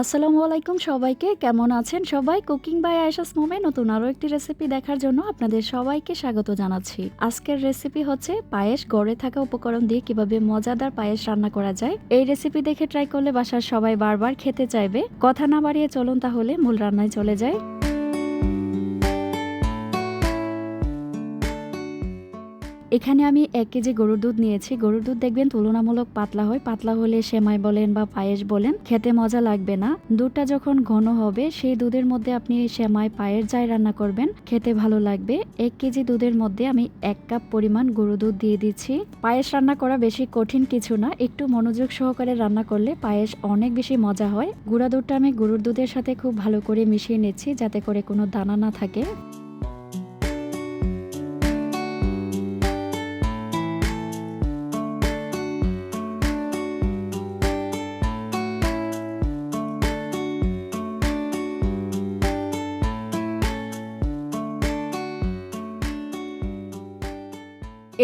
আসসালামু আলাইকুম সবাইকে। কেমন আছেন সবাই? কুকিং বাই আয়েশাস মোমে নতুন আরও একটি রেসিপি দেখার জন্য আপনাদের সবাইকে স্বাগত জানাচ্ছি। আজকের রেসিপি হচ্ছে পায়েস, গড়ে থাকা উপকরণ দিয়ে কীভাবে মজাদার পায়েস রান্না করা যায়। এই রেসিপি দেখে ট্রাই করলে বাসার সবাই বারবার খেতে চাইবে। কথা না বাড়িয়ে চলুন তাহলে মূল রান্নায় চলে যায় এখানে আমি এক কেজি গরুর দুধ নিয়েছি। গরুর দুধ দেখবেন তুলনামূলক পাতলা হয়। পাতলা হলে সেমাই বলেন বা পায়েস বলেন, খেতে মজা লাগবে না। দুধটা যখন ঘন হবে, সেই দুধের মধ্যে আপনি সেমাই, পায়েস যাই রান্না করবেন, খেতে ভালো লাগবে। এক কেজি দুধের মধ্যে আমি এক কাপ পরিমাণ গরু দুধ দিয়ে দিচ্ছি। পায়েস রান্না করা বেশি কঠিন কিছু না। একটু মনোযোগ সহকারে রান্না করলে পায়েস অনেক বেশি মজা হয়। গুঁড়া দুধটা আমি গরুর দুধের সাথে খুব ভালো করে মিশিয়ে নিচ্ছি, যাতে করে কোনো দানা না থাকে।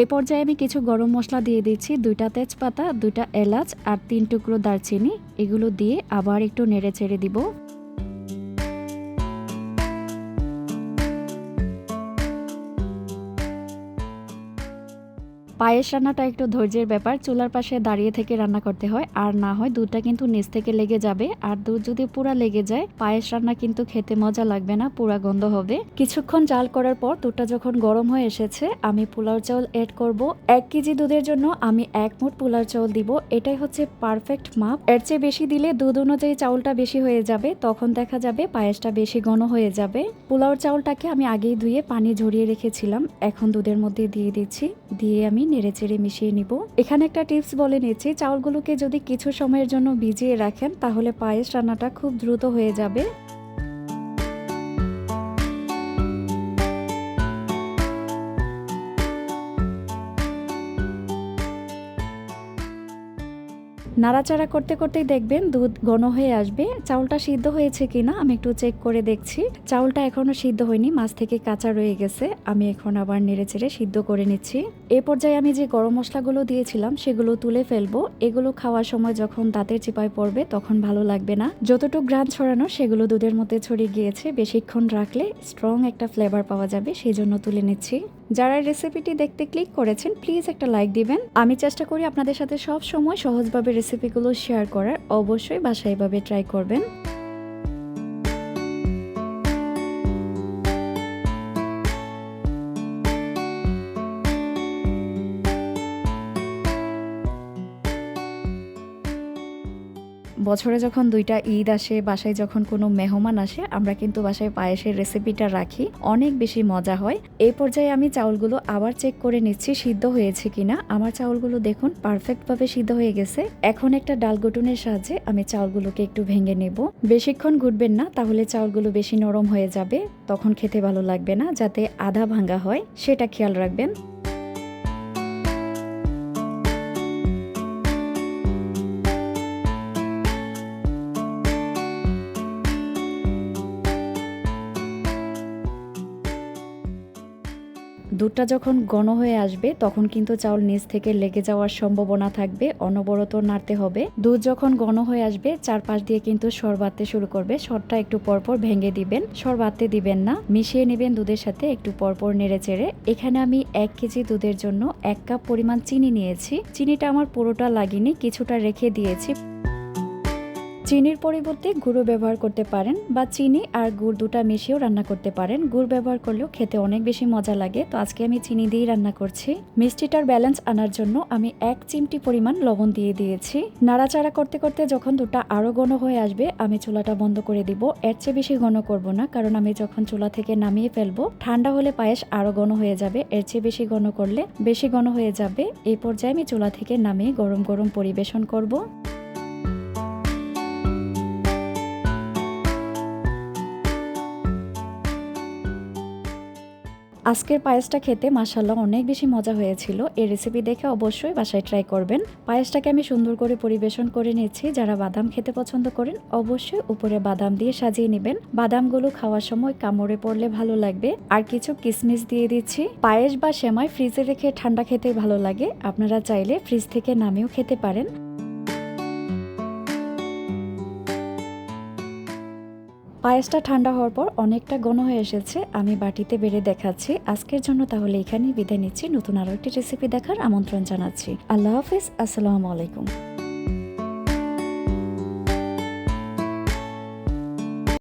এ পর্যায়ে আমি কিছু গরম মশলা দিয়ে দিচ্ছি। দুইটা তেজপাতা, দুইটা এলাচ আর তিন টুকরো দারচিনি। এগুলো দিয়ে আবার একটু নেড়ে ছেড়ে দিব। পায়েস রান্নাটা একটু ধৈর্যের ব্যাপার, চুলার পাশে দাঁড়িয়ে থেকে রান্না করতে হয়। আর না হয় দুধটা কিন্তু নিচ থেকে লেগে যাবে। আর দুধ যদি পুরা লেগে যায়, পায়েস রান্না কিন্তু খেতে মজা লাগবে না, পুরা গন্ধ হবে। কিছুক্ষণ জাল করার পর দুধটা যখন গরম হয়ে এসেছে, আমি পোলাও চাউল এড করব। এক কেজি দুধের জন্য আমি এক মুঠ পোলাও চাউল দিব। এটাই হচ্ছে পারফেক্ট মাপ। এর চেয়ে বেশি দিলে দুধ অনুযায়ী চাউলটা বেশি হয়ে যাবে। তখন দেখা যাবে পায়েসটা বেশি ঘন হয়ে যাবে। পোলাওর চাউলটাকে আমি আগেই ধুয়ে পানি ঝরিয়ে রেখেছিলাম। এখন দুধের মধ্যে দিয়ে দিচ্ছি। দিয়ে আমি নেড়ে চেড়ে মিশিয়ে নিব। এখানে একটা টিপস বলে নিচ্ছি, চাউলগুলোকে যদি কিছু সময়ের জন্য ভিজিয়ে রাখেন, তাহলে পায়েস রান্নাটা খুব দ্রুত হয়ে যাবে। নাড়াচাড়া করতে করতেই দেখবেন দুধ ঘন হয়ে আসবে। চাউলটা সিদ্ধ হয়েছে কিনা আমি একটু চেক করে দেখছি। চাউলটা এখনও সিদ্ধ হয়নি, মাছ থেকে কাঁচা রয়ে গেছে। আমি এখন আবার নেড়ে চেড়ে সিদ্ধ করে নিচ্ছি। এ পর্যায়ে আমি যে গরম মশলাগুলো দিয়েছিলাম সেগুলো তুলে ফেলব। এগুলো খাওয়ার সময় যখন দাঁতের চিপায় পড়বে তখন ভালো লাগবে না। যতটুকু গ্রান ছড়ানো সেগুলো দুধের মধ্যে ছড়িয়ে গিয়েছে। বেশিক্ষণ রাখলে স্ট্রং একটা ফ্লেভার পাওয়া যাবে সেই জন্য তুলে নিচ্ছি। যারা রেসিপিটি দেখতে ক্লিক করেছেন প্লিজ একটা লাইক দিবেন। আমি চেষ্টা করি আপনাদের সাথে সব সময় সহজভাবে রেসিপিগুলো শেয়ার করার। অবশ্যই বাসায় এভাবে ট্রাই করবেন। বছরে যখন দুইটা ঈদ আসে, বাসায় যখন কোনো মেহমান আসে, আমরা কিন্তু বাসায় পায়েসের রেসিপিটা রাখি। অনেক বেশি মজা হয়। এই পর্যায়ে আমি চাউলগুলো আবার চেক করে নিচ্ছি, সিদ্ধ হয়েছে কিনা। আমার চাউলগুলো দেখুন পারফেক্টভাবে সিদ্ধ হয়ে গেছে। এখন একটা ডাল সাহায্যে আমি চাউলগুলোকে একটু ভেঙে নেব। বেশিক্ষণ ঘুটবেন না, তাহলে চাউলগুলো বেশি নরম হয়ে যাবে। তখন খেতে ভালো লাগবে না, যাতে আধা ভাঙ্গা হয়, সেটা খেয়াল রাখবেন। দুধটা যখন ঘন হয়ে আসবে, তখন কিন্তু চাউল নিচ থেকে লেগে যাওয়ার সম্ভাবনা থাকবে, অনবরত নাড়তে হবে। দুধ যখন ঘন হয়ে আসবে, চারপাশ দিয়ে কিন্তু সর বাড়তে শুরু করবে। সরটা একটু পরপর ভেঙে দিবেন, সর বাড়তে দিবেন না, মিশিয়ে নেবেন দুধের সাথে একটু পরপর নেড়ে চেড়ে। এখানে আমি এক কেজি দুধের জন্য এক কাপ পরিমাণ চিনি নিয়েছি। চিনিটা আমার পুরোটা লাগেনি, কিছুটা রেখে দিয়েছি। চিনির পরিবর্তে গুঁড়ো ব্যবহার করতে পারেন বা চিনি আর গুড় দুটা মিশিয়েও রান্না করতে পারেন। গুড় ব্যবহার করলেও খেতে অনেক বেশি মজা লাগে। তো আজকে আমি চিনি দিয়েই রান্না করছি। মিষ্টিটার ব্যালেন্স আনার জন্য আমি এক চিমটি পরিমাণ লবণ দিয়ে দিয়েছি। নাড়াচাড়া করতে করতে যখন দুটা আরও ঘন হয়ে আসবে, আমি চুলাটা বন্ধ করে দিব। এর চেয়ে বেশি ঘন করব না, কারণ আমি যখন চুলা থেকে নামিয়ে ফেলব, ঠান্ডা হলে পায়েস আরও ঘন হয়ে যাবে। এর চেয়ে বেশি ঘন করলে বেশি ঘন হয়ে যাবে। এই পর্যায়ে আমি চুলা থেকে নামিয়ে গরম গরম পরিবেশন করব। আজকের পায়েসটা খেতে মাসাল্লাহ অনেক বেশি মজা হয়েছিল। এই রেসিপি দেখে অবশ্যই বাসায় ট্রাই করবেন। পায়েসটাকে আমি সুন্দর করে পরিবেশন করে নিচ্ছি। যারা বাদাম খেতে পছন্দ করেন, অবশ্যই উপরে বাদাম দিয়ে সাজিয়ে নেবেন। বাদামগুলো খাওয়ার সময় কামড়ে পড়লে ভালো লাগবে। আর কিছু কিসমিস দিয়ে দিচ্ছি। পায়েস বা সেমাই ফ্রিজে রেখে ঠান্ডা খেতে ভালো লাগে। আপনারা চাইলে ফ্রিজ থেকে নামিয়েও খেতে পারেন। পায়েসটা ঠান্ডা হওয়ার পর অনেকটা ঘন হয়ে এসেছে, আমি বাটিতে বেড়ে দেখাচ্ছি। আজকের জন্য তাহলে এখানেই বিদায় নিচ্ছি। নতুন আরও একটি রেসিপি দেখার আমন্ত্রণ জানাচ্ছি। আল্লাহ হাফিজ, আসসালামু আলাইকুম।